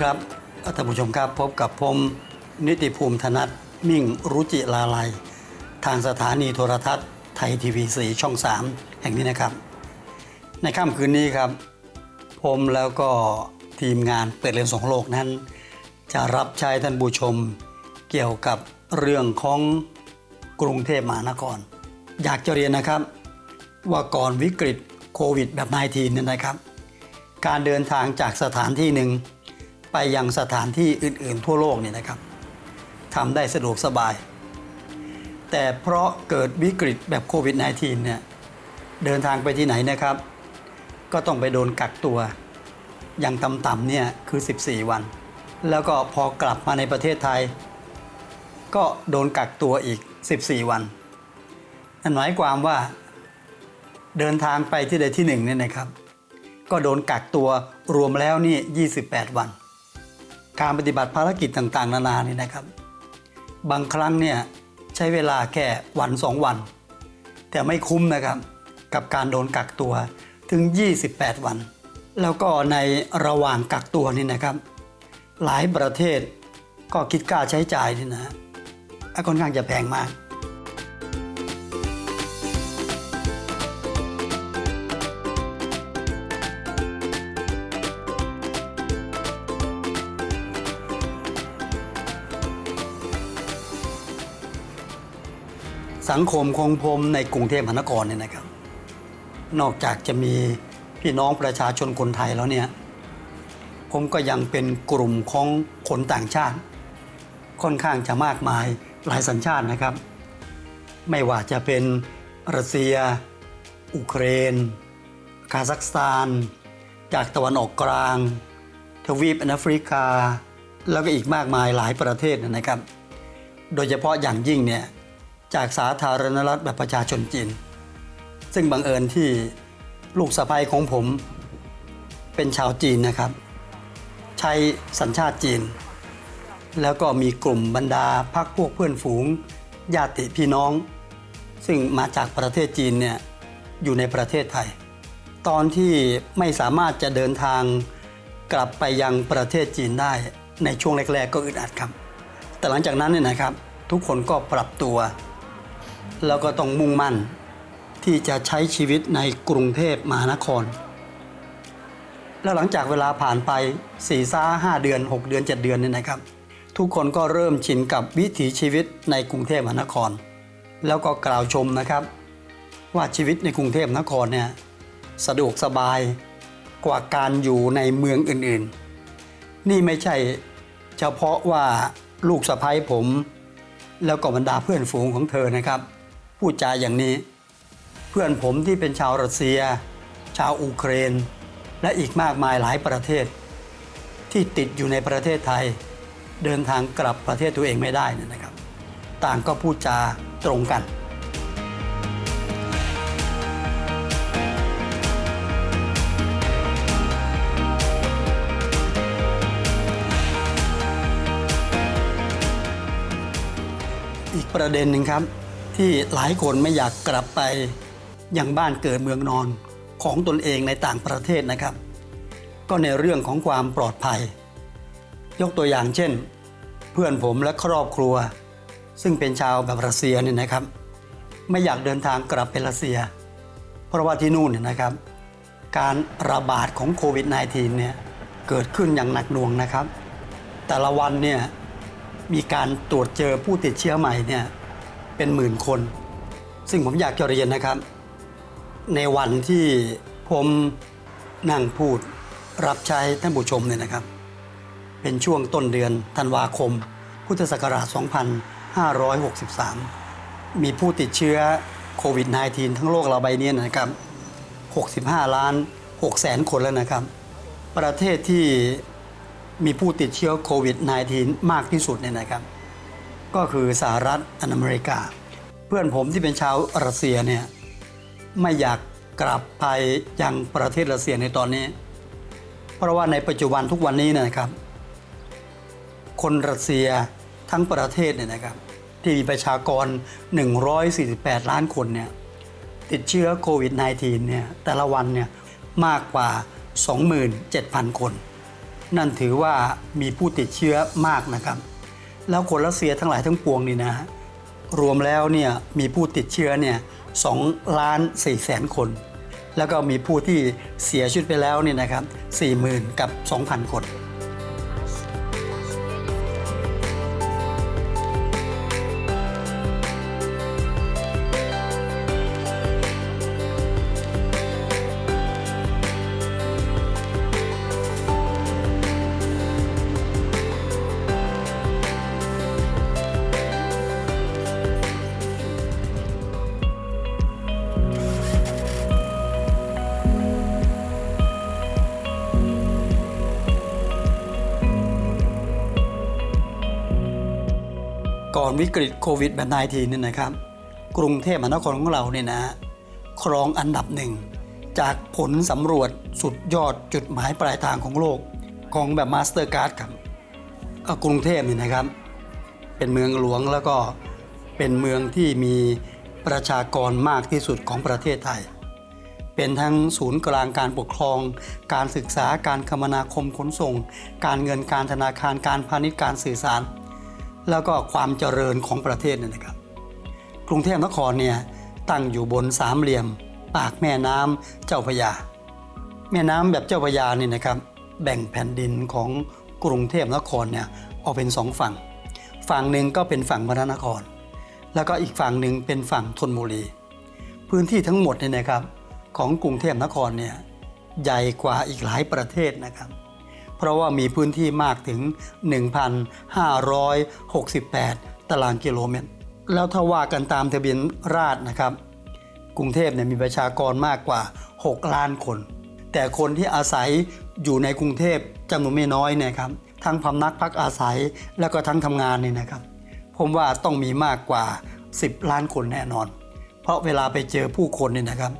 ครับท่านผู้ชมครับพบกับผมนิติภูมิธนัทมิ่งรุจิลาลัย ทางสถานีโทรทัศน์ไทยทีวีสีช่อง 3 แห่งนี้นะครับ ในค่ำคืนนี้ครับ ผมแล้วก็ทีมงานเปิดเรียนสองโลกนั้น จะรับใช้ท่านผู้ชมเกี่ยวกับเรื่องของกรุงเทพมหานคร อยากจะเรียนนะครับ ว่าก่อนวิกฤตโควิดแบบ -19 เนี่ยนะครับ การเดินทางจากสถานที่หนึ่ง ไปยังสถานที่อื่น ๆ ทั่วโลกเนี่ยนะครับทำได้สะดวกสบาย แต่เพราะเกิดวิกฤตแบบโควิด -19 เนี่ยเดินทางไปที่ไหนนะครับ ก็ต้องไปโดนกักตัว อย่างต่ำๆเนี่ยคือ 14 วัน แล้วก็พอกลับมาในประเทศไทย ก็โดนกักตัวอีก 14 วันนั่นหมายความว่าเดินทางไปที่ใดที่หนึ่งเนี่ยนะครับ ก็โดนกักตัวรวมแล้วนี่ 28 วัน การปฏิบัติภารกิจต่างๆ นานานี่นะครับ บางครั้งเนี่ยใช้เวลาแค่วันสองวัน แต่ไม่คุ้มนะครับกับการโดนกักตัวถึง 28 วัน แล้วก็ในระหว่างกักตัวนี่นะครับ หลายประเทศก็คิดค่าใช้จ่ายนี่นะค่อนข้างจะแพงมาก สังคมของผมในกรุงเทพมหานครเนี่ยนะครับ นอกจากจะมีพี่น้องประชาชนคนไทยแล้วเนี่ย ผมก็ยังเป็นกลุ่มของคนต่างชาติ ค่อนข้างจะมากมายหลายสัญชาตินะครับ ไม่ว่าจะเป็นรัสเซีย อุเครน คาซัคสถาน จากตะวันออกกลาง ทวีปแอฟริกา แล้วก็อีกมากมายหลายประเทศนะครับ โดยเฉพาะอย่างยิ่งเนี่ย จากสาธารณรัฐแบบประชาชนจีน ซึ่งบังเอิญที่ลูกสะใภ้ของผมเป็นชาวจีนนะครับ ใช้สัญชาติจีน แล้วก็มีกลุ่มบรรดาพักพวกเพื่อนฝูงญาติพี่น้อง ซึ่งมาจากประเทศจีนเนี่ยอยู่ในประเทศไทย ตอนที่ไม่สามารถจะเดินทางกลับไปยังประเทศจีนได้ในช่วงแรก ๆ ก็อึดอัดครับ แต่หลังจากนั้นเนี่ยนะครับทุกคนก็ปรับตัว แล้วก็ต้องมุ่งมั่น ที่จะใช้ชีวิตในกรุงเทพมหานคร แล้วหลังจากเวลาผ่านไป4ี่ซ่าห้าเดือน 6 เดือน 7 เดือนเนี่ยนะครับ ทุกคนก็เริ่มชินกับวิถีชีวิตในกรุงเทพมหานคร แล้วก็กล่าวชมนะครับ ว่าชีวิตในกรุงเทพมหานครเนี่ยสะดวกสบายกว่าการอยู่ในเมืองอื่นๆ นี่ไม่ใช่เฉพาะว่าลูกสะใภ้ผม แล้วก็บรรดาเพื่อนฝูงของเธอนะครับ พูดจาอย่างนี้ เพื่อนผมที่เป็นชาวรัสเซีย ชาวอูเครน และอีกมากมายหลายประเทศ ที่ติดอยู่ในประเทศไทย เดินทางกลับประเทศตัวเองไม่ได้นะครับ ต่างก็พูดจาตรงกันอีกประเด็นหนึ่งครับ ที่หลายคนไม่อยากกลับไปยังบ้านเกิดเมืองนอนของตนเองในต่างประเทศนะครับ ก็ในเรื่องของความปลอดภัย ยกตัวอย่างเช่น เพื่อนผมและครอบครัว ซึ่งเป็นชาวแบบรัสเซียเนี่ยนะครับ ไม่อยากเดินทางกลับไปรัสเซีย เพราะว่าที่นู่นเนี่ยนะครับ การระบาดของโควิด -19 เนี่ยเกิดขึ้นอย่างหนักหน่วงนะครับ แต่ละวันเนี่ยมีการตรวจเจอผู้ติดเชื้อใหม่เนี่ย เป็นหมื่นคน ซึ่งผมอยากจะเรียนนะครับ ในวันที่ผมนั่งพูดรับใช้ท่านผู้ชมเนี่ยนะครับ เป็นช่วงต้นเดือนธันวาคม พุทธศักราช 2563 มีผู้ติดเชื้อโควิด -19 ทั้งโลกเราใบนี้นะครับ 65 ล้าน6แสนคนแล้วนะครับ ประเทศที่มีผู้ติดเชื้อโควิด -19 มากที่สุดเนี่ยนะครับ ก็คือสหรัฐอเมริกา เพื่อนผมที่เป็นชาวรัสเซียเนี่ยไม่อยากกลับไปยังประเทศรัสเซียในตอนนี้ เพราะว่าในปัจจุบันทุกวันนี้นยนะครับ คนรัสเซียทั้งประเทศเนี่ยนะครับ ที่มีประชากร 148 ล้านคนเนี่ยติดเชื้อโควิด -19 เนี่ยแต่ละวันเนี่ยมากกว่า 27,000 คน นั่นถือว่ามีผู้ติดเชื้อมากนะครับ แล้วคนรัสเซียทั้งหลายทั้งปวงนี่นะฮะรวมแล้วเนี่ยมีผู้ติดเชื้อเนี่ยสองล้านสี่แสนคน แล้วก็มีผู้ที่เสียชีวิตไปแล้วเนี่ยนะครับสี่หมื่นกับสองพันคน อนวิกฤตโควิดแบบ19เนี่นะครับ กรุงเทพมหานครของเราเนี่ยนะครองอันดับหนึ่ง จากผลสำรวจสุดยอดจุดหมายปลายทางของโลกของแบบมาสเตอร์การ์ดครับกรุงเทพเนี่ยนะครับ เป็นเมืองหลวงแล้วก็เป็นเมืองที่มีประชากรมากที่สุดของประเทศไทย เป็นทั้งศูนย์กลางการปกครอง การศึกษาการคมนาคมขนส่ง การเงินการธนาคารการพาณิชย์การสื่อสาร แล้วก็ความเจริญของประเทศเนี่ยนะครับ กรุงเทพนครเนี่ยตั้งอยู่บนสามเหลี่ยม ปากแม่น้ำเจ้าพยา แม่น้ำแบบเจ้าพยานี่นะครับ แบ่งแผ่นดินของกรุงเทพนครเนี่ยออกเป็นสองฝั่ง ฝั่งหนึ่งก็เป็นฝั่งพระนคร แล้วก็อีกฝั่งหนึ่งเป็นฝั่งธนบุรี พื้นที่ทั้งหมดเนี่ยนะครับของกรุงเทพนครเนี่ยใหญ่กว่าอีกหลายประเทศนะครับ เพราะว่ามีพื้นที่มากถึง 1,568 ตารางกิโลเมตร แล้วถ้าว่ากันตามทะเบียนราษนะครับ กรุงเทพเนี่ยมีประชากรมากกว่า 6 ล้านคน แต่คนที่อาศัยอยู่ในกรุงเทพจำนวนไม่น้อยเนยครับทั้งพำนักพักอาศัยแล้วก็ทั้งทำงานเนี่ยนะครับ ผมว่าต้องมีมากกว่า 10 ล้านคนแน่นอน เพราะเวลาไปเจอผู้คนเนี่ยนะครับ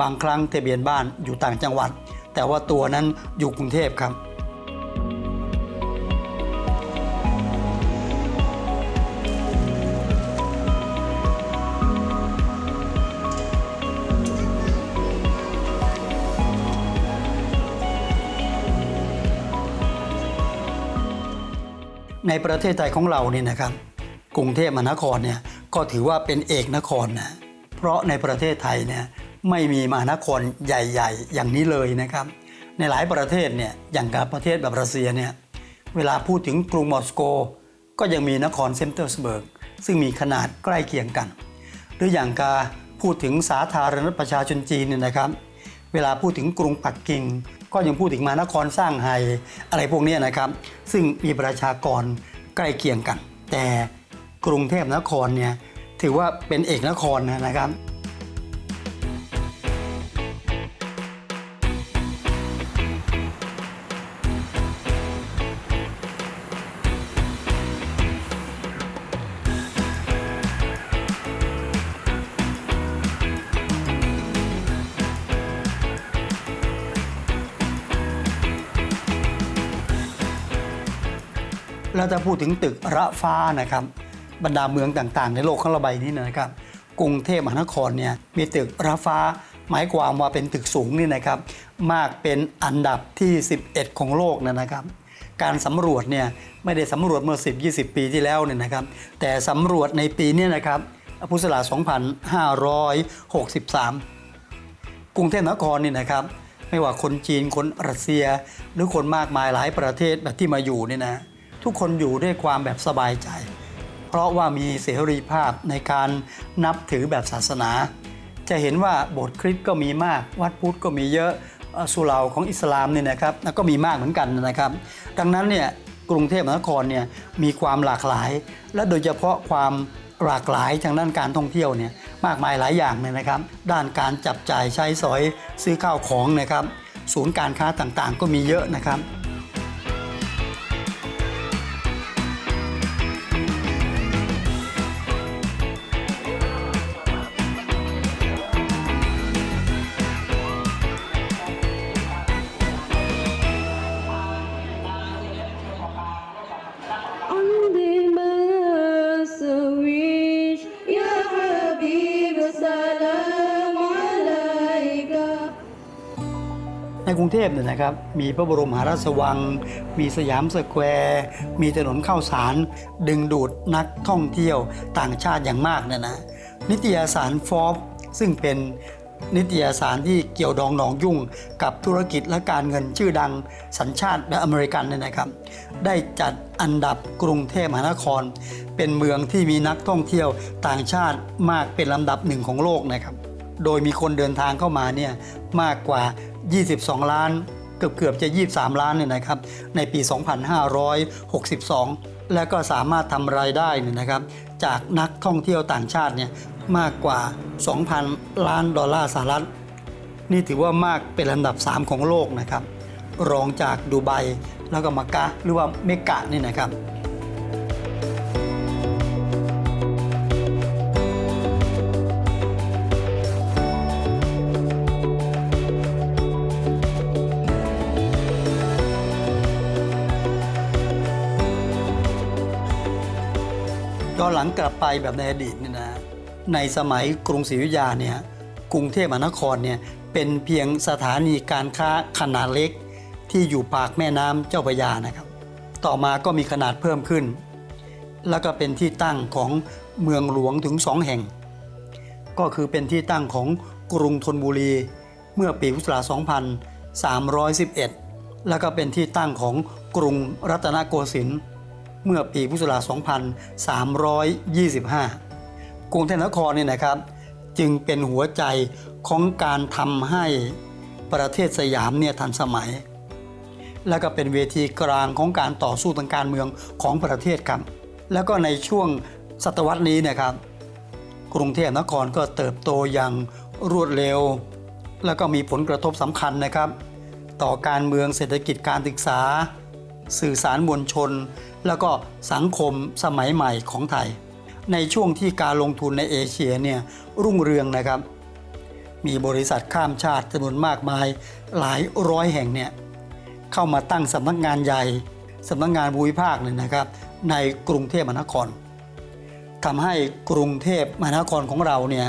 บางครั้งทะเบียนบ้านอยู่ต่างจังหวัด แต่ว่าตัวนั้นอยู่กรุงเทพครับ ในประเทศไทยของเราเนี่ยนะครับ กรุงเทพมหานครเนี่ยก็ถือว่าเป็นเอกนครนะเพราะในประเทศไทยเนี่ยไม่มีมหานครใหญ่ ๆ อย่างนี้เลยนะครับ ในหลายประเทศเนี่ยอย่างกับประเทศแบบรัสเซียเนี่ยเวลาพูดถึงกรุงมอสโก ก็ยังมีนครเซนเตอร์สเบิร์กซึ่งมีขนาดใกล้เคียงกัน หรืออย่างการพูดถึงสาธารณรัฐประชาชนจีนเนี่ยนะครับ เวลาพูดถึงกรุงปักกิ่ง ก็ยังพูดถึงมานครสร้างไฮอะไรพวกนี้นะครับ ซึ่งมีประชากรใกล้เคียงกัน แต่กรุงเทพนครเนี่ยถือว่าเป็นเอกนครนะครับ ถึงตึกระฟ้านะครับ บรรดาเมืองต่างๆ ในโลกของเราใบนี้นะครับ กรุงเทพมหานครเนี่ยมีตึกระฟ้า หมายความว่าเป็นตึกสูงนี่นะครับ มากเป็นอันดับที่ 11 ของโลกนะนะครับ การสำรวจเนี่ยไม่ได้สำรวจเมื่อ 10-20 ปีที่แล้วเนี่ยนะครับ แต่สำรวจในปีนี้นะครับพุทธศักราช2563 กรุงเทพมหานครนี่นะครับ ไม่ว่าคนจีนคนรัสเซีย หรือคนมากมายหลายประเทศแบบที่มาอยู่เนี่ยนะ ทุกคนอยู่ด้วยความแบบสบายใจ เพราะว่ามีเสรีภาพในการนับถือแบบศาสนา จะเห็นว่าโบสถ์คริสต์ก็มีมาก วัดพุทธก็มีเยอะสุเหร่าของอิสลามเนี่ยนะครับก็มีมากเหมือนกันนะครับ ดังนั้นเนี่ยกรุงเทพมหานครเนี่ยมีความหลากหลาย และโดยเฉพาะความหลากหลายทางด้านการท่องเที่ยวเนี่ยมากมายหลายอย่างเลยนะครับ ด้านการจับจ่ายใช้สอยซื้อข้าวของนะครับ ศูนย์การค้าต่างๆ ก็มีเยอะนะครับ กรุงเทพเนี่ยนะครับ มีพระบรมมหาราชวัง มีสยามสแควร์ มีถนนข้าวสาร ดึงดูดนักท่องเที่ยวต่างชาติอย่างมากเนี่ยนะ นิตยสารฟอบซึ่งเป็นนิตยสารที่เกี่ยวดองหนองยุ่งกับธุรกิจและการเงินชื่อดังสัญชาติและอเมริกันเนี่ยนะครับ ได้จัดอันดับกรุงเทพมหานคร เป็นเมืองที่มีนักท่องเที่ยวต่างชาติมากเป็นลำดับหนึ่งของโลกนะครับ โดยมีคนเดินทางเข้ามาเนี่ยมากกว่า 22 ล้านเกือบเกือบๆจะ 23 ล้านเนี่ยนะครับในปี 2562 และก็สามารถทำรายได้เนี่ยนะครับจากนักท่องเที่ยวต่างชาติเนี่ยมากกว่า 2,000 ล้านดอลลาร์สหรัฐ นี่ถือว่ามากเป็นลำดับ 3 ของโลกนะครับ รองจากดูไบแล้วก็มักกะหรือว่าเมกะนี่นะครับ อนหลังกลับไปแบบในอดีตเนี่ยนะในสมัยกรุงศรีอยุธยาเนี่ยกรุงเทพมหานครเนี่ยเป็นเพียงสถานีการค้าขนาดเล็ก ที่อยู่ปากแม่น้ำเจ้าพระยานะครับ ต่อมาก็มีขนาดเพิ่มขึ้น แล้วก็เป็นที่ตั้งของเมืองหลวงถึงสองแห่ง ก็คือเป็นที่ตั้งของกรุงธนบุรีเมื่อปีพุทธศักราช2311 แล้วก็เป็นที่ตั้งของกรุงรัตนโกสินทร์ เมื่อปีพุทธศักราช 2325 กรุงเทพนครเนี่ยนะครับ จึงเป็นหัวใจของการทำให้ประเทศสยามเนี่ยทันสมัย และก็เป็นเวทีกลางของการต่อสู้ทางการเมืองของประเทศครับ แล้วก็ในช่วงศตวรรษนี้นะครับ กรุงเทพนครก็เติบโตอย่างรวดเร็ว แล้วก็มีผลกระทบสำคัญนะครับ ต่อการเมืองเศรษฐกิจการศึกษา สื่อสารมวลชน แล้วก็สังคมสมัยใหม่ของไทย ในช่วงที่การลงทุนในเอเชียเนี่ยรุ่งเรืองนะครับ มีบริษัทข้ามชาติจำนวนมากมายหลายร้อยแห่งเนี่ยเข้ามาตั้งสำนักงานใหญ่สำนักงานภูมิภาคเลยนะครับ ในกรุงเทพมหานครทำให้กรุงเทพมหานครของเราเนี่ย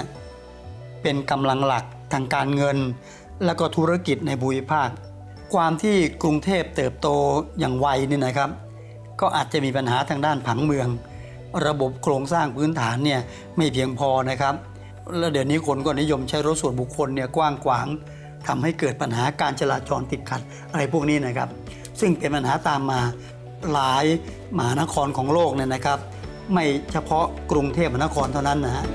เป็นกำลังหลักทางการเงิน และก็ธุรกิจในภูมิภาค ความที่กรุงเทพเติบโตอย่างไวนี่นะครับ ก็อาจจะมีปัญหาทางด้านผังเมือง ระบบโครงสร้างพื้นฐานเนี่ยไม่เพียงพอนะครับ แล้วเดี๋ยวนี้คนก็นิยมใช้รถส่วนบุคคลเนี่ยกว้างขวางทำให้เกิดปัญหาการจราจรติดขัดอะไรพวกนี้นะครับ ซึ่งเป็นปัญหาตามมาหลายมหานครของโลกเนี่ยนะครับ ไม่เฉพาะกรุงเทพมหานครเท่านั้นนะฮะ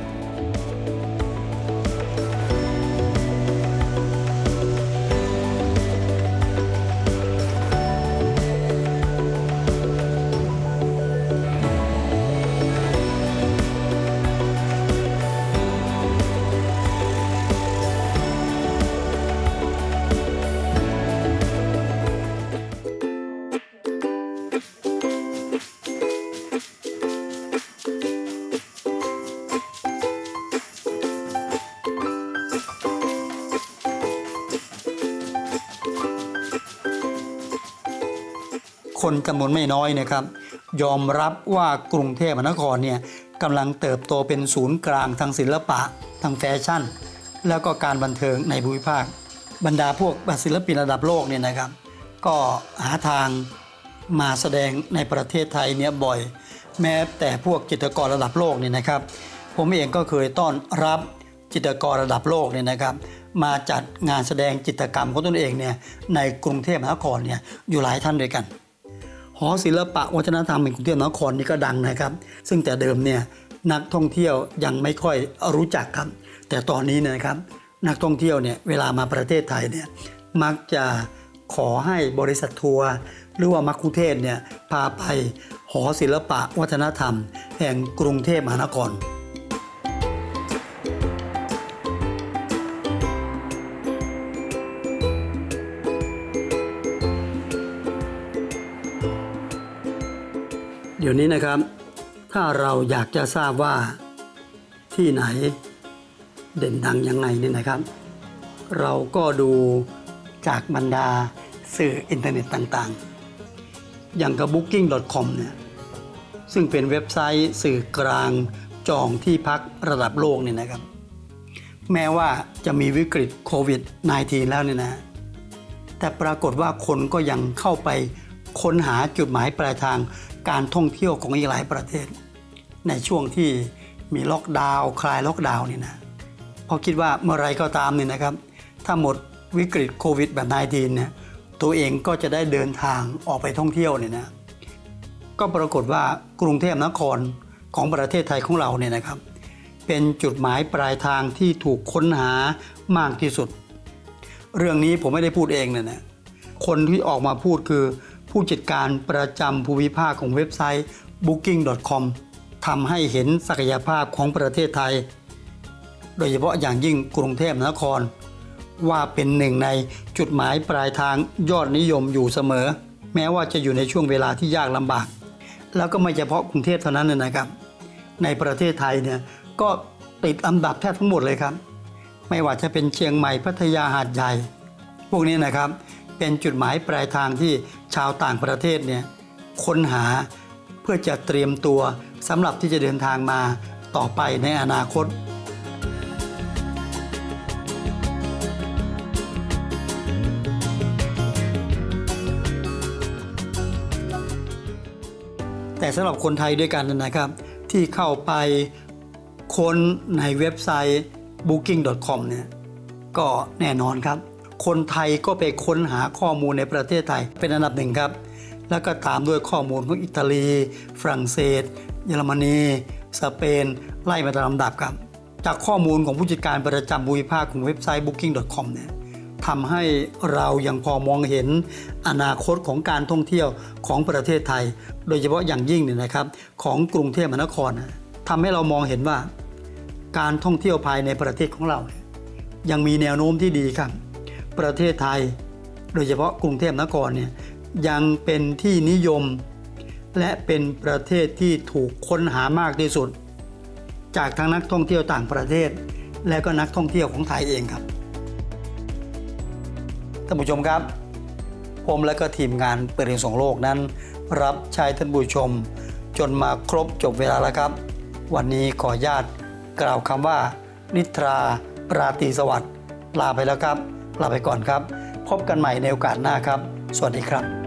คนจำนวนไม่น้อยนะครับ ยอมรับว่ากรุงเทพมหานครเนี่ยกำลังเติบโตเป็นศูนย์กลางทางศิลปะ ทางแฟชั่น แล้วก็การบันเทิงในภูมิภาค บรรดาพวกศิลปินระดับโลกเนี่ยนะครับ ก็หาทางมาแสดงในประเทศไทยเนี่ยบ่อย แม้แต่พวกจิตรกรระดับโลกเนี่ยนะครับ ผมเองก็เคยต้อนรับจิตรกรระดับโลกเนี่ยนะครับ มาจัดงานแสดงจิตรกรรมของตนเองเนี่ยในกรุงเทพมหานครเนี่ยอยู่หลายท่านด้วยกัน หอศิลปะวัฒนธรรมแห่งกรุงเทพมหานครนี่ก็ดังนะครับ ซึ่งแต่เดิมเนี่ยนักท่องเที่ยวยังไม่ค่อยรู้จักครับ แต่ตอนนี้นะครับ นักท่องเที่ยวเนี่ยเวลามาประเทศไทยเนี่ยมักจะขอให้บริษัททัวร์หรือว่ามักคุเทศเนี่ยพาไปหอศิลปะวัฒนธรรม แห่งกรุงเทพมหานคร ยวนี้นะครับ ถ้าเราอยากจะทราบว่าที่ไหนเด่นดังยังไงนี่นะครับ เราก็ดูจากบรรดาสื่ออินเทอร์เน็ตต่างๆ อย่างกับ booking.com เนี่ยซึ่งเป็นเว็บไซต์สื่อกลางจองที่พักระดับโลกเนี่ยนะครับ แม้ว่าจะมีวิกฤตโควิด -19 แล้วเนี่ยนะ แต่ปรากฏว่าคนก็ยังเข้าไปค้นหาจุดหมายปลายทาง การท่องเที่ยวของอีกหลายประเทศ ในช่วงที่มีล็อกดาวน์คลายล็อกดาวน์นี่นะเพราะคิดว่าเมื่อไรก็ตามเนี่ยนะครับ ถ้าหมดวิกฤตโควิดแบบ19เนี่ยตัวเองก็จะได้เดินทางออกไปท่องเที่ยวเนี่ยนะก็ปรากฏว่ากรุงเทพนครของประเทศไทยของเราเนี่ยนะครับ เป็นจุดหมายปลายทางที่ถูกค้นหามากที่สุด เรื่องนี้ผมไม่ได้พูดเองนะนะคนที่ออกมาพูดคือ ผู้จัดการประจำภูมิภาคของเว็บไซต์ booking.com ทำให้เห็นศักยภาพของประเทศไทย โดยเฉพาะอย่างยิ่งกรุงเทพนคร ว่าเป็นหนึ่งในจุดหมายปลายทางยอดนิยมอยู่เสมอ แม้ว่าจะอยู่ในช่วงเวลาที่ยากลำบาก แล้วก็ไม่เฉพาะกรุงเทพเท่านั้นนะครับ ในประเทศไทยเนี่ยก็ติดอันดับแทบทั้งหมดเลยครับ ไม่ว่าจะเป็นเชียงใหม่พัทยาหาดใหญ่ พวกนี้นะครับ เป็นจุดหมายปลายทางที่ชาวต่างประเทศเนี่ยค้นหาเพื่อจะเตรียมตัวสำหรับที่จะเดินทางมาต่อไปในอนาคต แต่สำหรับคนไทยด้วยกันนะครับ ที่เข้าไปค้นในเว็บไซต์ booking.com เนี่ยก็แน่นอนครับ คนไทยก็ไปค้นหาข้อมูลในประเทศไทยเป็นอันดับหนึ่งครับ แล้วก็ตามด้วยข้อมูลของอิตาลี ฝรั่งเศส เยอรมนี สเปน ไล่มาตามลำดับครับ จากข้อมูลของผู้จัดการประจำภูมิภาคของเว็บไซต์ booking.com เนี่ยทำให้เรายังพอมองเห็นอนาคตของการท่องเที่ยวของประเทศไทย โดยเฉพาะอย่างยิ่งเนี่ยนะครับ ของกรุงเทพมหานครทำให้เรามองเห็นว่า การท่องเที่ยวภายในประเทศของเราเนี่ยยังมีแนวโน้มที่ดีครับ ประเทศไทย โดยเฉพาะกรุงเทพมหานครเนี่ยยังเป็นที่นิยม และเป็นประเทศที่ถูกค้นหามากที่สุด จากทั้งนักท่องเที่ยวต่างประเทศ และก็นักท่องเที่ยวของไทยเองครับท่านผู้ชมครับ ผมและก็ทีมงานเปิดเรียนส่งโลกนั้น รับใช้ท่านผู้ชม จนมาครบจบเวลาแล้วครับ วันนี้ขอญาตกล่าวคำว่า นิทรา ปราตีสวัสดิ์ลาไปแล้วครับ ลาไปก่อนครับ พบกันใหม่ในโอกาสหน้าครับ สวัสดีครับ